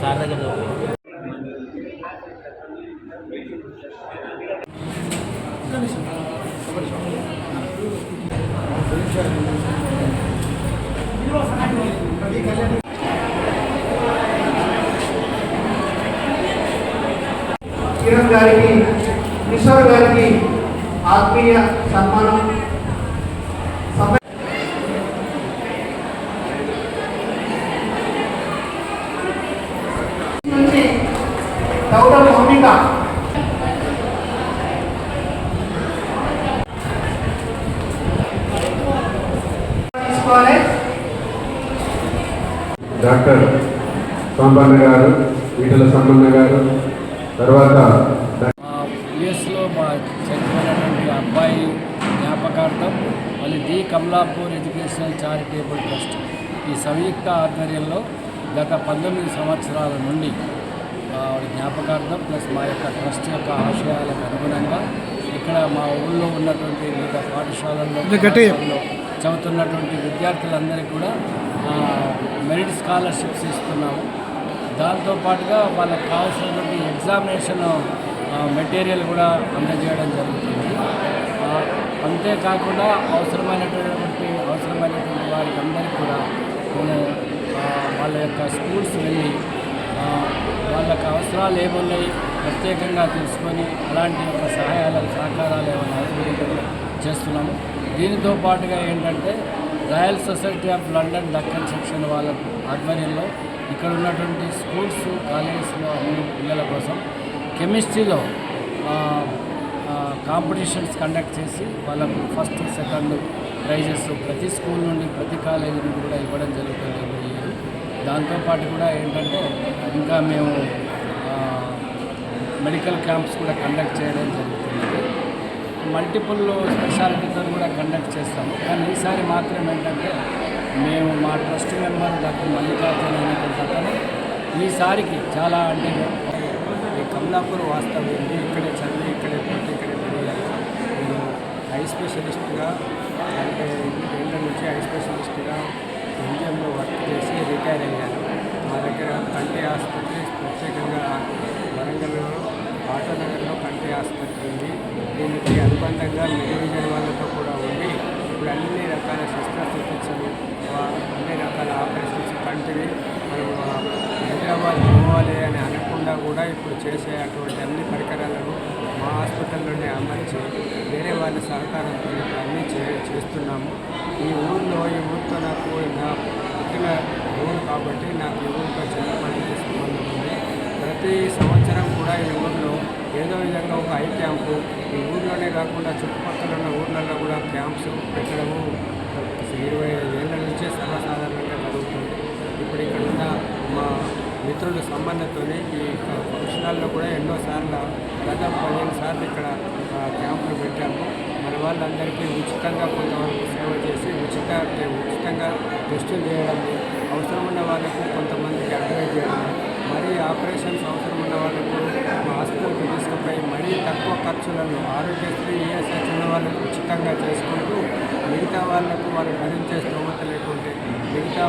Sir దగ్గర కిరణ్ గారికి కిషోర్ గారికి ఆత్మీయ సన్మానం. సమ్మె- మౌనిక డాక్టర్ సంపన్న గారు ఈటల సంపన్న గారు తర్వాత యుఎస్లో మా చనిపోయినటువంటి అబ్బాయి జ్ఞాపకార్థం మళ్ళీ the Kamalapur educational charitable trust ఈ సంయుక్త ఆధ్వర్యంలో గత పంతొమ్మిది సంవత్సరాల నుండి ఆవిడ జ్ఞాపకార్థం ప్లస్ మా యొక్క ట్రస్ట్ యొక్క ఆశయాలకు అనుగుణంగా ఇక్కడ మా ఊళ్ళో ఉన్నటువంటి వివిధ పాఠశాలల్లో చదువుతున్నటువంటి విద్యార్థులందరికీ కూడా మెరిట్ స్కాలర్షిప్స్ ఇస్తున్నాము. దాంతోపాటుగా వాళ్ళకి కావాల్సినటువంటి ఎగ్జామినేషన్ మెటీరియల్ కూడా అందజేయడం జరుగుతుంది. అంతేకాకుండా అవసరమైనటువంటి అవసరమైనటువంటి వారికి అందరికీ కూడా నేను వాళ్ళ యొక్క స్కూల్స్ వెళ్ళి వాళ్ళకి అవసరాలు ఏమున్నాయి ప్రత్యేకంగా తెలుసుకొని అలాంటి యొక్క సహాయాలు సహకారాలు ఏమైనా అవసరం చేస్తున్నాము. దీనితో పాటుగా ఏంటంటే royal society of London Deccan section వాళ్ళ ఆధ్వర్యంలో ఇక్కడ ఉన్నటువంటి స్కూల్స్ కాలేజెస్లో పిల్లల కోసం కెమిస్ట్రీలో కాంపిటీషన్స్ కండక్ట్ చేసి వాళ్ళకు ఫస్ట్ సెకండ్ ప్రైజెస్ ప్రతి స్కూల్ నుండి ప్రతి కాలేజీ నుండి కూడా ఇవ్వడం జరుగుతుంది దాంతోపాటు కూడా ఏంటంటే ఇంకా మేము మెడికల్ క్యాంప్స్ కూడా కండక్ట్ చేయడం జరుగుతుంది. మల్టిపుల్ స్పెషాలిటీతో కూడా కండక్ట్ చేస్తాము. కానీ ఈసారి మాత్రం ఏంటంటే మేము మా ట్రస్ట్ మెంబర్ డాక్టర్ మల్లికార్జున అనేటువంటి అతను ఈసారికి చాలా అంటే ఈ కమలాపూర్ వాస్తవ్యండి ఇక్కడే చదివి ఇక్కడే పుట్టి ఇక్కడే పెరిగాను నేను ఐ స్పెషలిస్ట్గా అంటే ఏళ్ళ నుంచి ఐ స్పెషలిస్ట్గా ఎన్జిఎంలో వర్క్ చేసి రిటైర్ అయ్యాను మా దగ్గర కంటి ఆసుపత్రి ప్రత్యేకంగా వరంగల్లో ఆటోనగర్లో కంటి ఆసుపత్రి ఉంది. దీనికి అనుబంధంగా మెడివిజన్ వాళ్ళతో కూడా ఉండి ఇప్పుడు అన్ని రకాల శస్త్రచికిత్సలు అన్ని రకాల ఆపరేషన్స్ కంటివి మనం హైదరాబాద్ పోవాలి అని అనకుండా కూడా ఇప్పుడు చేసే అటువంటి అన్ని పరికరాలను మా హాస్పిటల్లోనే అమర్చి వేరే వాళ్ళ సహకారంతో అన్నీ చే చేస్తున్నాము. ఈ ఊళ్ళో ఈ ఊరితో నాకు నా పుట్టిన ఊరు కాబట్టి నాకు ఈ ఊరితో చిన్నప్పటి సంబంధం ఉంది. ప్రతి సంవత్సరం కూడా ఈ ఊర్లో ఏదో విధంగా ఒక ఐ క్యాంపు. ఈ ఊర్లోనే కాకుండా చుట్టుపక్కల ఉన్న ఊర్లలో కూడా క్యాంప్స్ పెట్టడము ఇరవై ఏళ్ళ నుంచే సర్వసాధారణంగా జరుగుతుంది. ఇప్పుడు ఇక్కడ ఉన్న మా మిత్రుల సంబంధంతో ఈ ఫంక్షనాల్లో కూడా ఎన్నోసార్లు గత పదిహేను సార్లు ఇక్కడ ఆ, క్యాంపులు పెట్టాము. మన వాళ్ళందరికీ ఉచితంగా కొంతవరకు సేవ చేసి ఉచిత ఉచితంగా టెస్టులు చేయడం అవసరం ఉన్న వాళ్ళకు కొంతమందికి అడ్వైజ్ చేయడం మరీ ఆపరేషన్స్ అవసరం ఉన్న వాళ్ళకు హాస్పిటల్కి తీసుకుపోయి మరీ తక్కువ ఖర్చులను ఆరోగ్యశ్రీ ఈఎస్ఐ ఉన్న వాళ్ళకు ఉచితంగా చేసుకుంటూ మిగతా వాళ్ళకు వాళ్ళు భరించే స్తోమత లేకుంటే మిగతా